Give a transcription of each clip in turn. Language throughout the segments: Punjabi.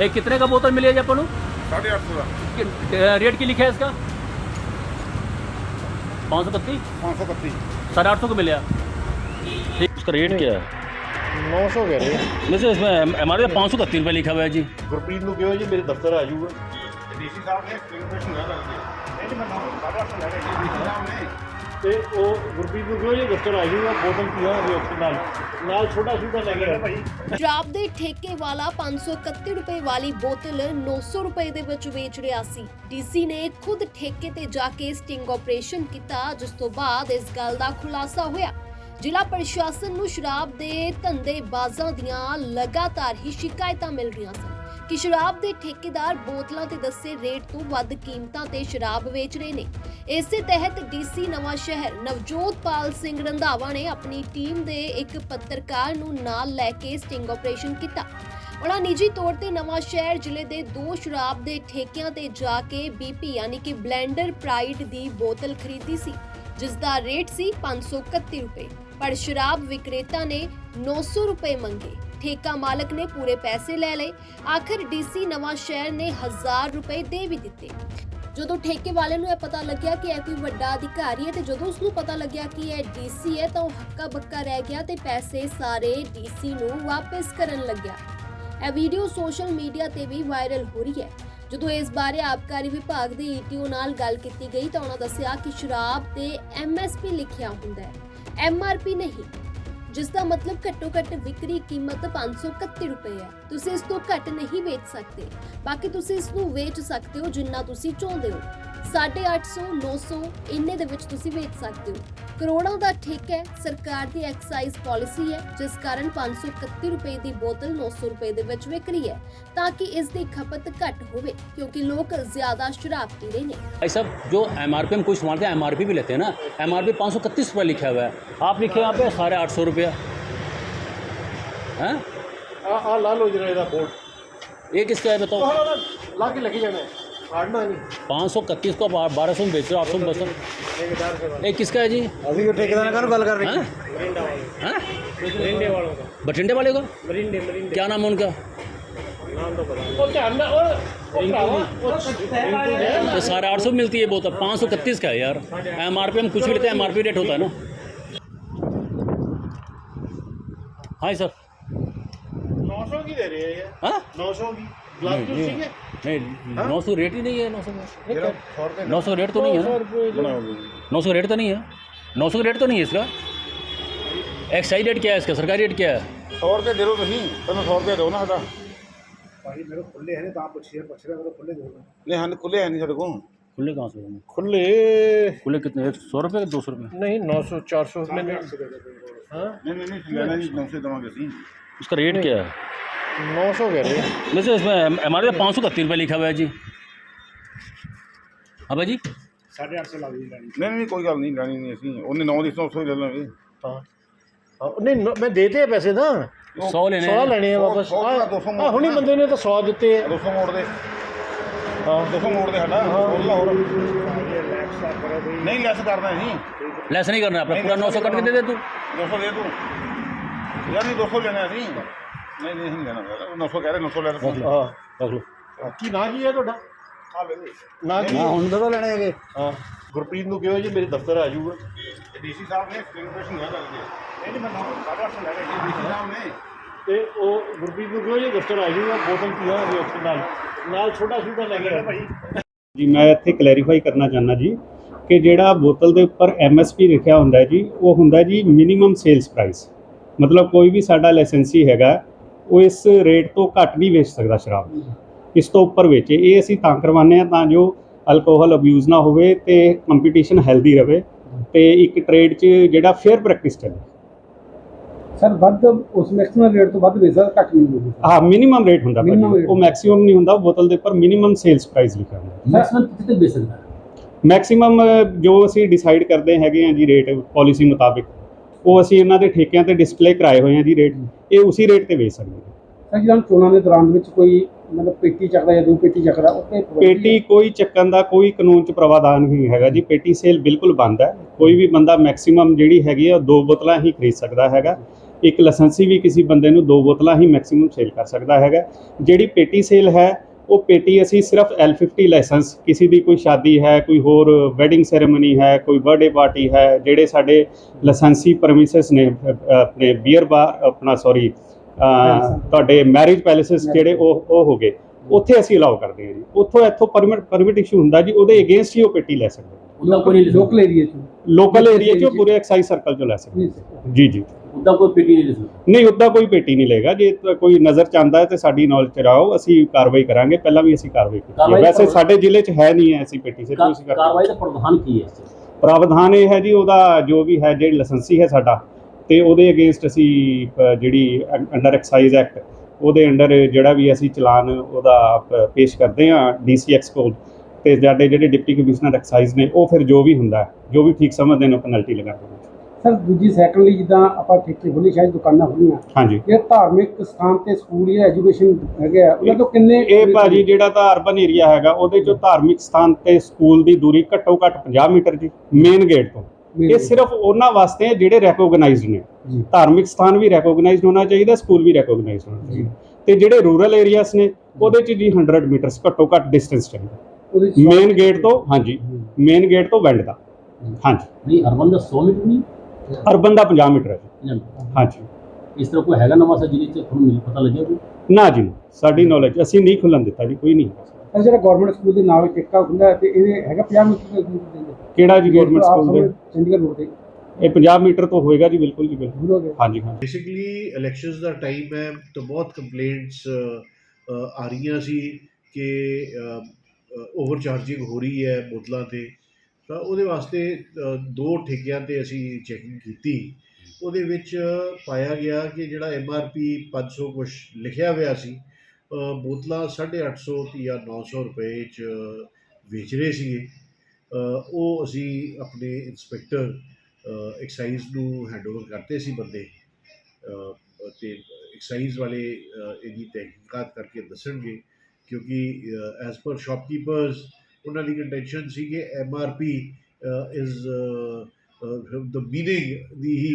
एक कितने का बोतल मिलेगी अपन साढ़े आठ सौ रेट की लिखा है इसका? पाँच सौ बत्तीस? पाँच सौ बत्तीस। साढ़े आठ सौ का मिलेगा ठीक उसका रेट क्या है? नौ सौ कह रहे हैं इसमें हमारे पाँच सौ कत्ती रुपये लिखा हुआ है जी। गुरप्रीत को क्यों जी? मेरे दफ्तर आ जाऊँगा साहब ने ਤੇ ਉਹ ਗੁਰਪ੍ਰੀਤ ਨੂੰ ਕਿਹਾ ਜੀ ਦਫ਼ਤਰ ਆ? ਜਾਊਗਾ ਬੋਤਲ ਪੀਆ ਉਸ ਨਾਲ। ਨਾਲ ਛੋਟਾ ਛੋਟਾ ਲੈ ਕੇ ਭਾਈ। ਸ਼ਰਾਬ ਦੇ ਠੇਕੇ ਵਾਲਾ 531 ਰੁਪਏ ਵਾਲੀ ਬੋਤਲ 900 ਰੁਪਏ ਦੇ ਵਿੱਚ ਵੇਚ ਰਿਹਾ ਸੀ। ਡੀਸੀ ਨੇ ਖੁਦ ਠੇਕੇ ਤੇ ਜਾ ਕੇ ਸਟਿੰਗ ਆਪਰੇਸ਼ਨ ਕੀਤਾ, ਜਿਸ ਤੋਂ ਬਾਅਦ ਇਸ ਗੱਲ ਦਾ ਖੁਲਾਸਾ ਹੋਇਆ। ਜ਼ਿਲ੍ਹਾ ਪ੍ਰਸ਼ਾਸਨ ਨੂੰ ਸ਼ਰਾਬ ਦੇ ਧੰਦੇਬਾਜ਼ਾਂ ਦੀਆਂ ਲਗਾਤਾਰ ਹੀ ਸ਼ਿਕਾਇਤਾਂ ਮਿਲ ਰਹੀਆਂ ਸਨ। ਕਿ ਸ਼ਰਾਬ ਦੇ ਠੇਕੇਦਾਰ ਬੋਤਲਾਂ ਤੇ ਦੱਸੇ ਰੇਟ ਤੋਂ ਵੱਧ ਕੀਮਤਾਂ ਤੇ ਸ਼ਰਾਬ ਵੇਚ ਰਹੇ ਨੇ। ਇਸੇ ਤਹਿਤ ਡੀਸੀ ਨਵਾਂ ਸ਼ਹਿਰ ਨਵਜੋਤਪਾਲ ਸਿੰਘ ਰੰਧਾਵਾ ਨੇ ਆਪਣੀ ਟੀਮ ਦੇ ਇੱਕ ਪੱਤਰਕਾਰ ਨੂੰ ਨਾਲ ਲੈ ਕੇ ਸਟਿੰਗ ਆਪਰੇਸ਼ਨ ਕੀਤਾ। ਉਹਨਾਂ ਨਿੱਜੀ ਤੌਰ ਤੇ ਨਵਾਂ ਸ਼ਹਿਰ ਜ਼ਿਲ੍ਹੇ ਦੇ ਦੋ ਸ਼ਰਾਬ ਦੇ ਠੇਕਿਆਂ ਤੇ ਜਾ ਕੇ ਬੀਪੀ ਯਾਨੀ ਕਿ ਬਲੈਂਡਰ ਪ੍ਰਾਈਡ ਦੀ ਬੋਤਲ ਖਰੀਦੀ ਸੀ ਜਿਸ ਦਾ ਰੇਟ ਸੀ 531 ਰੁਪਏ। ਪਰ ਸ਼ਰਾਬ ਵਿਕਰੇਤਾ ਨੇ 900 ਰੁਪਏ ਮੰਗੇ। ਠੇਕਾ ਮਾਲਕ ਨੇ ਪੂਰੇ ਪੈਸੇ ਲੈ ਲਏ। ਆਖਰ ਡੀਸੀ ਨਵਾਂ ਸ਼ਹਿਰ ਨੇ ਹਜ਼ਾਰ ਰੁਪਏ ਦੇ ਵੀ ਦਿੱਤੇ। ਜਦੋਂ ਠੇਕੇ ਵਾਲੇ ਨੂੰ ਇਹ ਪਤਾ ਲੱਗਿਆ ਕਿ ਇਹ ਕੋਈ ਵੱਡਾ ਅਧਿਕਾਰੀ ਹੈ ਤੇ ਜਦੋਂ ਉਸ ਨੂੰ ਪਤਾ ਲੱਗਿਆ ਕਿ ਇਹ ਡੀਸੀ ਹੈ ਤਾਂ ਉਹ ਹੱਕਾ ਬੱਕਾ ਰਹਿ ਗਿਆ ਤੇ ਪੈਸੇ ਸਾਰੇ ਡੀਸੀ ਨੂੰ ਵਾਪਸ ਕਰਨ ਲੱਗਿਆ। ਇਹ ਵੀਡੀਓ ਸੋਸ਼ਲ ਮੀਡੀਆ ਤੇ ਵੀ ਵਾਇਰਲ ਹੋ ਰਹੀ ਹੈ। ਜਦੋਂ ਇਸ ਬਾਰੇ ਆਬਕਾਰੀ ਵਿਭਾਗ ਦੇ ਈਟੀਓ ਨਾਲ ਗੱਲ ਕੀਤੀ ਗਈ ਤਾਂ ਉਹਨਾਂ ਦੱਸਿਆ ਕਿ ਸ਼ਰਾਬ ਤੇ ਐਮਐਸਪੀ ਲਿਖਿਆ ਹੁੰਦਾ ਹੈ। ਐਮਆਰਪੀ ਨਹੀਂ। ਜਿਸ ਦਾ ਮਤਲਬ ਘੱਟੋ ਘੱਟ ਵਿਕਰੀ ਕੀਮਤ 531 ਰੁਪਏ ਹੈ। ਤੁਸੀਂ ਇਸ ਤੋਂ ਘੱਟ ਨਹੀਂ ਵੇਚ ਸਕਦੇ। ਬਾਕੀ ਤੁਸੀਂ ਇਸ ਨੂੰ ਵੇਚ ਸਕਦੇ ਹੋ ਜਿੰਨਾ ਤੁਸੀਂ ਚਾਹੁੰਦੇ ਹੋ। 850 900 ਇੰਨੇ ਦੇ ਵਿੱਚ ਤੁਸੀਂ ਵੇਚ ਸਕਦੇ ਹੋ। ਕਰੋੜਾਂ ਦਾ ਠੇਕਾ ਹੈ ਸਰਕਾਰ ਦੀ ਐਕਸਾਈਜ਼ ਪਾਲਿਸੀ ਹੈ ਜਿਸ ਕਾਰਨ 531 ਰੁਪਏ ਦੀ ਬੋਤਲ 900 ਰੁਪਏ ਦੇ ਵਿੱਚ ਵਿਕ ਰਹੀ ਹੈ ਤਾਂ ਕਿ ਇਸ ਦੀ ਖਪਤ ਘੱਟ ਹੋਵੇ ਕਿਉਂਕਿ ਲੋਕ ਜ਼ਿਆਦਾ ਸ਼ਰਾਬ ਪੀ ਰਹੇ ਨੇ भाई साहब जो एम आर पी हम कोई संभालते हैं एम आर पी भी लेते हैं ना एम आर पी पाँच सौ इकतीस रुपये लिखा हुआ है आप लिखे यहाँ पे साढ़े आठ सौ रुपया हैं ਆ ਆ ਲਾ ਲੋ ਜਰਾ ਇਹਦਾ ਕੋਡ ये किसका है बताओ ਲਾ ਕੇ ਲੱਗੀ ਜਾਣਾ ਫਾੜਨਾ ਨਹੀਂ पाँच सौ इकतीस को बारह सौ में बेच रहे हो आप सौ बसों एक किसका है जी? अभी जो ठेकेदार का गल कर रहे हैं। हाँ? हाँ? बठिंडे वाले का? क्या नाम है उनका? तो साढ़े आठ सौ मिलती है बहुत पाँच सौ इकतीस का है यार। एम आर पी हम कुछ भी लेते हैं एम आर पी रेट होता है ना। हाँ सर। नौ सौ की दे रही है हाँ? नौ सौ की। नहीं हाँ? नौ सौ रेट ही नहीं है नौ सौ नौ सौ रेट तो नहीं है नौ? सौ रेट तो नहीं है? नौ सौ रेट तो नहीं है इसका? एक्साइज रेट क्या है इसका? सरकारी रेट क्या है? सौ रुपये दे रो तो नहीं तो सौ रुपये दो ना खुले हैं खुले नहीं हाँ, हैं नहीं सर को। खुले कहाँ से खुले। खुले कितने? एक सौ रुपये दो सौ रुपये? नहीं नौ सौ चार सौ। नहीं नहीं नहीं नौ सौ उसका रेट क्या है? 900 कह रहे हैं वैसे इसमें हमारे पाँच सौ इकतीस रुपये लिखा हुआ है जी हाँ भाई जी ਸਾਢੇ ਅੱਠ ਸੌ ਲੱਗ ਜੀ ਲੈਣੀ ਨਹੀਂ ਨਹੀਂ ਕੋਈ ਗੱਲ ਨਹੀਂ ਲੈਣੀ ਨਹੀਂ ਅਸੀਂ ਉਹਨੇ 9 ਦੀ 900 ਹੀ ਲੈ ਲਾਂਗੇ हाँ हाँ, नहीं न- मैं देते हैं पैसे ना सौ लेने सौ हैं। लेने हैं सौ- वापस सौ का हाँ दो सौ हाँ, हुनी मोड़ना। बंदे ने तो सौ देते हैं 200 ਮੋੜ ਦੇ हाँ 200 ਮੋੜ ਦੇ ਸਾਡਾ ਹੋਰ ਲਾ ਹੋਰ ਭਾਜੀ ਰਿਲੈਕਸ ਤਾਂ ਕਰੋ ਕੋਈ ਨਹੀਂ ਲੈਸ ਕਰਨਾ ਅਸੀਂ लेस नहीं करना अपना पूरा नौ सौ कट के दे दे तू 200 ਦੇ ਤੂੰ ਯਾਰ ਨਹੀਂ 200 ਲੈਣਾ ਅਸੀਂ ਗੁਰਪ੍ਰੀਤ ਨੂੰ ਕਿਹਾ ਜੀ ਮੇਰੇ ਦਫ਼ਤਰ ਆ ਜਾਊਗਾ? ਡੀਸੀ ਸਾਹਿਬ ਨੇ ਫਿੰਗਰਪ੍ਰਿੰਟ ਹੋਇਆ ਲੱਗ ਗਿਆ ਨਹੀਂ ਮੈਂ 900 ਲੈ ਰਿਹਾ ਡੀਸੀ ਸਾਹਿਬ ਨੇ। ਤੇ ਉਹ ਗੁਰਪ੍ਰੀਤ ਨੂੰ ਕਿਹਾ ਜੀ ਦਫ਼ਤਰ ਆ ਜਾਊਗਾ? ਬੋਤਲ ਪੀਆ ਹੋਵੇ ਉਸ ਨਾਲ। ਨਾਲ ਛੋਟਾ ਛੋਟਾ ਲੈ ਕੇ ਭਾਈ। ਜੀ ਮੈਂ ਇੱਥੇ ਕਲੈਰੀਫਾਈ ਕਰਨਾ ਚਾਹੁੰਦਾ ਜੀ ਕਿ ਜਿਹੜਾ ਬੋਤਲ ਦੇ ਉੱਪਰ ਐਮਐਸਪੀ ਲਿਖਿਆ ਹੁੰਦਾ ਜੀ ਉਹ ਹੁੰਦਾ ਜੀ ਮਿਨੀਮਮ ਸੇਲਸ ਪ੍ਰਾਈਸ ਮਤਲਬ ਕੋਈ ਵੀ ਸਾਡਾ ਲਾਇਸੈਂਸੀ ਹੈਗਾ ਉਹ ਇਸ ਰੇਟ ਤੋਂ ਘੱਟ ਨਹੀਂ ਵੇਚ ਸਕਦਾ ਸ਼ਰਾਬ। ਇਸ ਤੋਂ ਉੱਪਰ ਵੇਚੇ। ਇਹ ਅਸੀਂ ਤਾਂ ਕਰਵਾਉਂਦੇ ਆ ਤਾਂ ਜੋ ਅਲਕੋਹਲ ਅਬਿਊਜ਼ ਨਾ ਹੋਵੇ ਤੇ ਕੰਪੀਟੀਸ਼ਨ ਹੈਲਦੀ ਰਵੇ ਤੇ ਇੱਕ ਟ੍ਰੇਡ 'ਚ ਜਿਹੜਾ ਫੇਅਰ ਪ੍ਰੈਕਟਿਸ ਚੱਲੇ। ਸਰ ਵੱਧ ਉਸ ਮੈਕਸਿਮਮ ਰੇਟ ਤੋਂ ਵੱਧ ਵੇਚਦਾ ਘੱਟ ਨਹੀਂ ਮਿਲੂਗੀ ਹਾਂ ਮਿਨੀਮਮ ਰੇਟ ਹੁੰਦਾ। ਉਹ ਮੈਕਸਿਮਮ ਨਹੀਂ ਹੁੰਦਾ ਉਹ ਬੋਤਲ ਦੇ ਉੱਪਰ ਮਿਨੀਮਮ ਸੇਲਸ ਪ੍ਰਾਈਸ ਲਿਖਿਆ ਹੁੰਦਾ। ਮੈਕਸਿਮਮ ਕਿਤੇ ਵੇਚ ਸਕਦਾ? ਮੈਕਸਿਮਮ ਜੋ ਅਸੀਂ ਡਿਸਾਈਡ ਕਰਦੇ ਹੈਗੇ ਆ ਜੀ ਰੇਟ ਪਾਲਿਸੀ ਮੁਤਾਬਿਕ। ਉਹ ਅਸੀਂ ਇਹਨਾਂ ਦੇ ਠੇਕਿਆਂ ਤੇ ਡਿਸਪਲੇ ਕਰਾਏ ਹੋਏ ਆ ਜੀ ਰੇਟ ਇਹ ਉਸੇ ਰੇਟ ਤੇ ਵੇਚ ਸਕਦੇ ਹਾਂ ਸਰ ਜਦੋਂ ਚੋਣਾਂ ਦੇ ਦੌਰਾਨ ਵਿੱਚ ਕੋਈ ਮਤਲਬ ਪੇਟੀ ਚੱਕਦਾ ਜਾਂ ਦੋ ਪੇਟੀ ਚੱਕਦਾ ਉੱਤੇ ਪੇਟੀ ਕੋਈ ਚੱਕਣ ਦਾ ਕੋਈ ਕਾਨੂੰਨ ਚ ਪ੍ਰਵਾਧਾਨ ਨਹੀਂ ਹੈਗਾ ਜੀ। ਪੇਟੀ ਸੇਲ ਬਿਲਕੁਲ ਬੰਦ ਹੈ। ਕੋਈ ਵੀ ਬੰਦਾ ਮੈਕਸਿਮਮ ਜਿਹੜੀ ਹੈਗੀ ਆ ਉਹ ਦੋ ਬੋਤਲਾਂ ਹੀ ਖਰੀਦ ਸਕਦਾ ਹੈਗਾ। ਇੱਕ ਲਾਇਸੈਂਸੀ ਵੀ ਕਿਸੇ ਬੰਦੇ ਨੂੰ ਦੋ ਬੋਤਲਾਂ ਹੀ ਮੈਕਸਿਮਮ ਸੇਲ ਕਰ ਸਕਦਾ ਹੈਗਾ। ਜਿਹੜੀ ਪੇਟੀ ਸੇਲ ਹੈ ਉਹ ਪੇਟੀ ਅਸੀਂ ਸਿਰਫ L50 ਲਾਇਸੈਂਸ ਕਿਸੇ ਦੀ ਕੋਈ ਸ਼ਾਦੀ ਹੈ ਕੋਈ ਹੋਰ ਵੈਡਿੰਗ ਸੈਰੇਮਨੀ ਹੈ ਕੋਈ ਬਰਥਡੇ ਪਾਰਟੀ ਹੈ ਜਿਹੜੇ ਸਾਡੇ ਲਾਇਸੈਂਸੀ ਪ੍ਰੈਮਿਸਿਸ ਨੇ ਆਪਣੇ ਬੀਅਰ ਬਾਰ ਆਪਣਾ ਸੌਰੀ ਤੁਹਾਡੇ ਮੈਰਿਜ ਪੈਲੇਸਿਸ ਜਿਹੜੇ ਉਹ ਉਹ ਹੋ ਗਏ। ਉੱਥੇ ਅਸੀਂ ਅਲਾਉ ਕਰਦੇ ਹਾਂ ਜੀ। ਉੱਥੋਂ ਇੱਥੋਂ ਪਰਮਿਟ ਪਰਮਿਟ ਇਸ਼ੂ ਹੁੰਦਾ ਜੀ ਉਹਦੇ ਅਗੇਂਸਟ ਹੀ ਉਹ ਪੇਟੀ ਲੈ ਸਕਦੇ ਉਹਦਾ ਕੋਈ ਨਹੀਂ ਲੋਕਲ ਏਰੀਆ ਚ ਲੋਕਲ ਏਰੀਆ 'ਚ ਪੂਰੇ ਐਕਸਾਈਜ਼ ਸਰਕਲ 'ਚੋਂ ਲੈ ਸਕਦੇ ਜੀ ਜੀ। ਉਹਦਾ ਕੋਈ ਪੀਟੀ ਨਹੀਂ ਲਿਖਦਾ ਨਹੀਂ ਉੱਦਾਂ ਕੋਈ ਪੇਟੀ ਨਹੀਂ ਲਏਗਾ। ਜੇ ਤਾਂ ਕੋਈ ਨਜ਼ਰ ਚ ਆਉਂਦਾ ਹੈ ਤੇ ਸਾਡੀ ਨੌਲੇਜ ਚ ਰਾਓ ਅਸੀਂ ਕਾਰਵਾਈ ਕਰਾਂਗੇ। ਪਹਿਲਾਂ ਵੀ ਅਸੀਂ ਕਾਰਵਾਈ ਕੀਤੀ ਹੈ। ਕਾਰਵਾਈ ਵੈਸੇ ਸਾਡੇ ਜ਼ਿਲ੍ਹੇ ਚ ਹੈ ਨਹੀਂ ਐਸੀ ਪੇਟੀ ਸੇ ਤੁਸੀਂ ਕਰ ਕਾਰਵਾਈ ਦਾ ਪ੍ਰਧਾਨ ਕੀ ਹੈ ਇਸ 'ਚ? ਪ੍ਰਾਵਧਾਨ ਇਹ ਹੈ ਜੀ ਉਹਦਾ ਜੋ ਵੀ ਹੈ ਜਿਹੜੀ ਲਾਇਸੈਂਸੀ ਹੈ ਸਾਡਾ ਤੇ ਉਹਦੇ ਅਗੇਂਸਟ ਅਸੀਂ ਅ, ਜਿਹੜੀ ਅੰਡਰ ਐਕਸਾਈਜ਼ ਐਕਟ ਉਹਦੇ ਅੰਡਰ ਜਿਹੜਾ ਵੀ ਅਸੀਂ ਚਲਾਨ ਉਹਦਾ ਪੇਸ਼ ਕਰਦੇ ਹਾਂ ਡੀਸੀਐਕਸ ਕੋਲ ਤੇ ਸਾਡੇ ਜਿਹੜੇ ਡਿਪਟੀ ਕਮਿਸ਼ਨਰ ਐਕਸਾਈਜ਼ ਨੇ ਉਹ ਫਿਰ ਜੋ ਵੀ ਹੁੰਦਾ ਹੈ, ਜੋ ਵੀ ਠੀਕ ਸਮਝਦੇ ਨੇ ਪੈਨਲਟੀ ਲਗਾਉਂਦੇ ਨੇ। ਸਰ ਦੂਜੀ ਸਾਈਕਲ ਲਈ ਜਿੱਦਾਂ ਆਪਾਂ ਠੇਕੇ ਖੋਲੀ ਸ਼ਾਇਦ ਦੁਕਾਨਾਂ ਖੋਲੀਆਂ ਹਾਂਜੀ। ਇਹ ਧਾਰਮਿਕ ਸਥਾਨ ਤੇ ਸਕੂਲ ਜਾਂ ਐਜੂਕੇਸ਼ਨ ਹੈਗੇ ਆ ਉਹਨਾਂ ਤੋਂ ਕਿੰਨੇ ਇਹ ਭਾਜੀ ਜਿਹੜਾ ਤਾਂ ਅਰਬਨ ਏਰੀਆ ਹੈਗਾ ਉਹਦੇ ਚੋਂ ਧਾਰਮਿਕ ਸਥਾਨ ਤੇ ਸਕੂਲ ਦੀ ਦੂਰੀ ਘੱਟੋ ਘੱਟ 50 ਮੀਟਰ ਜੀ ਮੇਨ ਗੇਟ ਤੋਂ। ਇਹ ਸਿਰਫ ਉਹਨਾਂ ਵਾਸਤੇ ਹੈ ਜਿਹੜੇ ਰੈਕੋਗਨਾਈਜ਼ਡ ਨੇ। ਧਾਰਮਿਕ ਸਥਾਨ ਵੀ ਰੈਕੋਗਨਾਈਜ਼ਡ ਹੋਣਾ ਚਾਹੀਦਾ ਸਕੂਲ ਵੀ ਰੈਕੋਗਨਾਈਜ਼ਡ ਹੋਣਾ ਚਾਹੀਦਾ। ਤੇ ਜਿਹੜੇ ਰੂਰਲ ਏਰੀਆਸ ਨੇ ਉਹਦੇ ਚ ਜੀ 100 ਮੀਟਰਸ ਘੱਟੋ ਘੱਟ ਡਿਸਟੈਂਸ ਚਾਹੀਦਾ। ਮੇਨ ਗੇਟ ਤੋਂ ਹਾਂਜੀ। ਮੇਨ ਗੇਟ ਤੋਂ ਵੈਂਡ ਦਾ। ਹਾਂਜੀ। ਨਹੀਂ ਅਰਬਨ ਦਾ 100 ਮੀਟਰ ਨਹੀਂ? ਅਰਬਨ ਦਾ 50 ਮੀਟਰ ਹੈ ਜੀ। ਹਾਂਜੀ। ਇਸ ਤਰ੍ਹਾਂ ਕੋਈ ਹੈਗਾ ਨਵਾਂ ਸਾ ਜਿਹਦੇ 'ਚ ਤੁਹਾਨੂੰ ਮਿਲ ਪਤਾ ਲੱਗਿਆ ਕੋਈ? ਨਾ ਜੀ ਨਾ, ਸਾਡੀ ਨੌਲੇਜ ਅਸੀਂ ਨਹੀਂ ਖੁੱਲਣ ਦਿੱਤਾ ਜੀ ਕੋਈ ਨਹੀਂ। ਸਰ ਜਿਹੜਾ ਗਵਰਨਮੈਂਟ ਸਕੂਲ ਦੇ ਨਾਲ ਠੇਕਾ ਖੁੱਲ੍ਹਾ ਹੈ ਤੇ ਇਹਦੇ ਹੈਗਾ 50 ਮੀਟਰ ਦਾ ਕਿਹੜਾ ਜੀ ਗਵਰਨਮੈਂਟ ਸਕੂਲ ਦੇ? ਚੰਡੀਗੜ੍ਹ ਰੋਡ ਤੇ। ਇਹ 50 ਮੀਟਰ ਤੋਂ ਹੋਏਗਾ ਜੀ ਬਿਲਕੁਲ ਜੀ ਬਿਲਕੁਲ। ਦੂਰ ਹੋ ਗਿਆ। ਹਾਂਜੀ ਹਾਂਜੀ। ਬੇਸਿਕਲੀ ਇਲੈਕਸ਼ਨਸ ਦਾ ਟਾਈਮ ਹੈ ਤਾਂ ਬਹੁਤ ਕੰਪਲੇਂਟਸ ਆ ਰਹੀਆਂ ਸੀ ਕਿ ਓਵਰ ਚਾਰਜਿੰਗ ਹੋ ਰਹੀ ਹੈ ਬੋਤਲਾਂ ਤੇ। ਤਾਂ ਉਹਦੇ ਵਾਸਤੇ ਦੋ ਠੇਕਿਆਂ ਤੇ ਅਸੀਂ ਚੈਕਿੰਗ ਕੀਤੀ। ਉਹਦੇ ਵਿੱਚ ਪਾਇਆ ਗਿਆ ਕਿ ਜਿਹੜਾ ਐਮ ਆਰ ਪੀ 500 ਕੁਛ ਲਿਖਿਆ ਹੋਇਆ ਸੀ ਅ, ਬੋਤਲਾਂ 850 ਤੇ ਜਾਂ 900 ਰੁਪਏ ਚ ਵੇਚ ਰਹੇ ਸੀਗੇ। ਉਹ ਅਸੀਂ ਆਪਣੇ ਇੰਸਪੈਕਟਰ ਐਕਸਾਈਜ਼ ਨੂੰ ਹੈਂਡਓਵਰ ਕਰਤੇ ਸੀ ਬੰਦੇ। ਅ, ਤੇ ਐਕਸਾਈਜ਼ ਵਾਲੇ ਇਹਦੀ ਤਹਿਕੀਕਾਤ ਕਰਕੇ ਦੱਸਣਗੇ ਕਿਉਂਕਿ ਐਜ਼ ਪਰ ਸ਼ਾਪਕੀਪਰਸ ਉਹਨਾਂ ਦੀ ਕੰਟੈਂਸ਼ਨ ਸੀ ਕਿ M R P is the meaning ਦੀ ਹੀ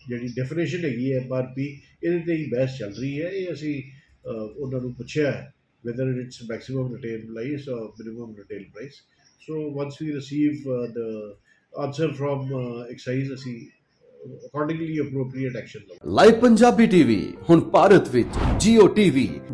ਜਿਹੜੀ ਡੈਫੀਨੇਸ਼ਨ ਹੈਗੀ ਹੈ ਐਮ ਆਰ ਪੀ ਇਹਦੇ ਤੇ ਹੀ ਬਹਿਸ ਚੱਲ ਰਹੀ ਹੈ ਇਹ ਅਸੀਂ ਉਹਨਾਂ ਨੂੰ ਪੁੱਛਿਆ whether it's maximum retail price or minimum retail price so once we receive uh, the answer from uh, excise ਅਸੀਂ ਅਕੋਰਡਿੰਗਲੀ ਅਪਰੋਪਰੀਏਟ ਐਕਸ਼ਨ ਲਵਾਂਗੇ ਲਾਈਵ ਪੰਜਾਬੀ ਟੀਵੀ ਹੁਣ ਭਾਰਤ ਵਿੱਚ Jio TV